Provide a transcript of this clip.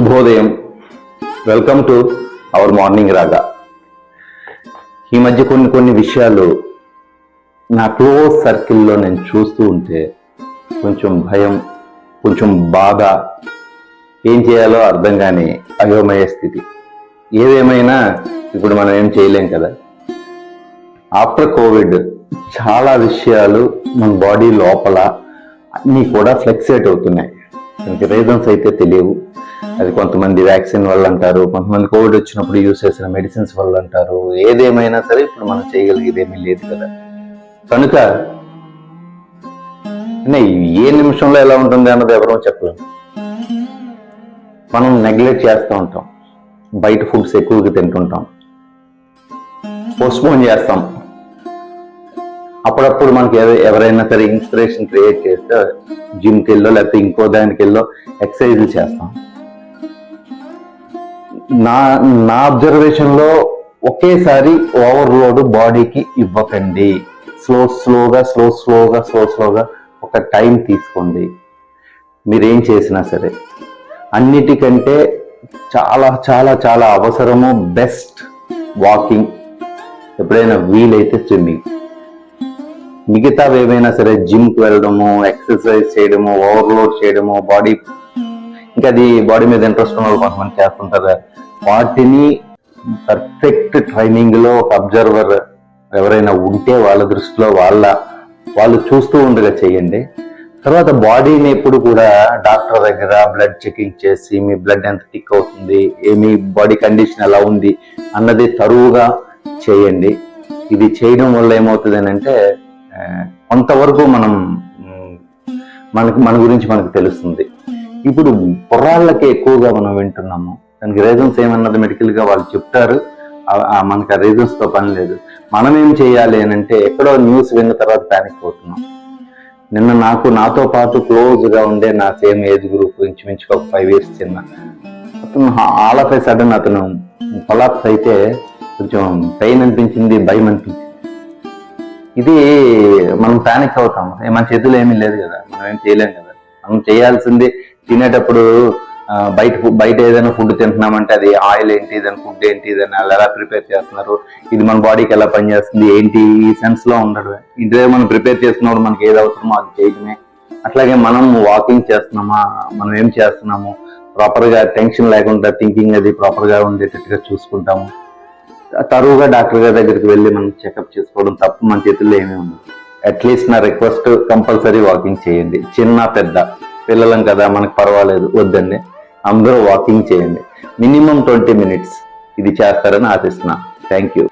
శుభోదయం. Welcome to our morning రాగా ఈ మధ్య కొన్ని కొన్ని విషయాలు నా క్లోజ్ సర్కిల్లో నేను చూస్తూ ఉంటే కొంచెం భయం కొంచెం బాధ ఏం చేయాలో అర్థం కాని అయోమయ స్థితి. ఏదేమైనా ఇప్పుడు మనం ఏం చేయలేం కదా? ఆఫ్టర్ కోవిడ్ చాలా విషయాలు మన బాడీ లోపల అన్నీ కూడా ఫ్లెక్సేట్ అవుతున్నాయి. రీజన్స్ అయితే తెలియవు. అది కొంతమంది వ్యాక్సిన్ వల్ల అంటారు కొంతమంది కోవిడ్ వచ్చినప్పుడు యూస్ చేసిన మెడిసిన్స్ వల్ల అంటారు ఏదేమైనా సరే ఇప్పుడు మనం చేయగలిగేది ఏమీ లేదు కదా. కనుక ఏ నిమిషంలో ఎలా ఉంటుంది అన్నది ఎవరో చెప్పలేము మనం నెగ్లెక్ట్ చేస్తూ ఉంటాం. బయట ఫుడ్స్ ఎక్కువగా తింటుంటాం. పోస్ట్పోన్ చేస్తాం. అప్పుడప్పుడు మనకి ఎవరైనా సరే ఇన్స్పిరేషన్ క్రియేట్ చేస్తే జిమ్కి వెళ్ళో లేకపోతే ఇంకో దానికి వెళ్ళో ఎక్సర్సైజులు చేస్తాం. నా నా అబ్జర్వేషన్లో ఒకేసారి ఓవర్లోడ్ బాడీకి ఇవ్వకండి. స్లో స్లోగా స్లో స్లోగా స్లో స్లోగా ఒక టైం తీసుకోండి. మీరేం చేసినా సరే. అన్నిటికంటే చాలా చాలా చాలా అవసరము బెస్ట్ వాకింగ్ ఎప్పుడైనా వీలైతే స్విమ్మింగ్ మిగతావి ఏమైనా సరే జిమ్కి వెళ్ళడము ఎక్సర్సైజ్ చేయడము ఓవర్లోడ్ చేయడము బాడీ ఇంకా అది బాడీ మీద ఇంట్రెస్ట్ ఉన్న వాళ్ళు కొంతమంది చేస్తుంటారు వాటిని పర్ఫెక్ట్ ట్రైనింగ్లో ఒక అబ్జర్వర్ ఎవరైనా ఉంటే వాళ్ళ దృష్టిలో వాళ్ళ వాళ్ళు చూస్తూ ఉండగా చేయండి. తర్వాత బాడీని ఎప్పుడు కూడా డాక్టర్ దగ్గర బ్లడ్ చెకింగ్ చేసి మీ బ్లడ్ ఎంత థిక్ అవుతుంది ఏమి మీ బాడీ కండిషన్ ఎలా ఉంది అన్నది తరువుగా చేయండి. ఇది చేయడం వల్ల ఏమవుతుంది అని అంటే కొంతవరకు మనం మనకు మనకి మన గురించి మనకు తెలుస్తుంది. ఇప్పుడు కుర్రాళ్ళకి ఎక్కువగా మనం వింటున్నాము. దానికి రీజన్స్ ఏమన్నది మెడికల్గా వాళ్ళు చెప్తారు. మనకు ఆ మనకి తో పని లేదు. మనం ఏం చేయాలి అని అంటే ఎక్కడో న్యూస్ విన్న తర్వాత ప్యానిక్ అవుతున్నాం నిన్న నాకు నాతో పాటు క్లోజ్గా ఉండే నా సేమ్ ఏజ్ గ్రూప్ ఇంచుమించుగా ఒక ఫైవ్ ఇయర్స్ చిన్న అతను ఆల్ ఆఫ్ ఏ సడన్ అతను కొలాప్స్ అయితే కొంచెం పెయిన్ అనిపించింది భయం అనిపించింది. ఇది మనం ప్యానిక్ అవుతాం. మన చేతులు ఏమీ లేదు కదా. మనం ఏం చేయలేం కదా. మనం చేయాల్సింది తినేటప్పుడు బయట బయట ఏదైనా ఫుడ్ తింటున్నామంటే అది ఆయిల్ ఏంటి దాని ఫుడ్ ఏంటి దాన్ని వాళ్ళు ఎలా ప్రిపేర్ చేస్తున్నారు? ఇది మన బాడీకి ఎలా పనిచేస్తుంది ఏంటి ఈ సెన్స్లో ఉండడు ఇంటి దగ్గర మనం ప్రిపేర్ చేస్తున్నప్పుడు మనకి ఏది అవసరమో అది చేయడమే. అట్లాగే మనం వాకింగ్ చేస్తున్నామా మనం ఏం చేస్తున్నాము ప్రాపర్గా టెన్షన్ లేకుండా థింకింగ్ అది ప్రాపర్గా ఉండేటట్టుగా చూసుకుంటాము. తరువుగా డాక్టర్ గారి దగ్గరికి వెళ్ళి మనం చెకప్ చేసుకోవడం తప్ప మన చేతుల్లో ఏమీ ఉండదు. అట్లీస్ట్ నా రిక్వెస్ట్ కంపల్సరీ వాకింగ్ చేయండి. చిన్న పెద్ద. పిల్లలం కదా మనకు పర్వాలేదు వద్దండి. అందరూ వాకింగ్ చేయండి. మినిమం ట్వంటీ మినిట్స్ ఇది చేస్తారని ఆశిస్తున్నా. Thank you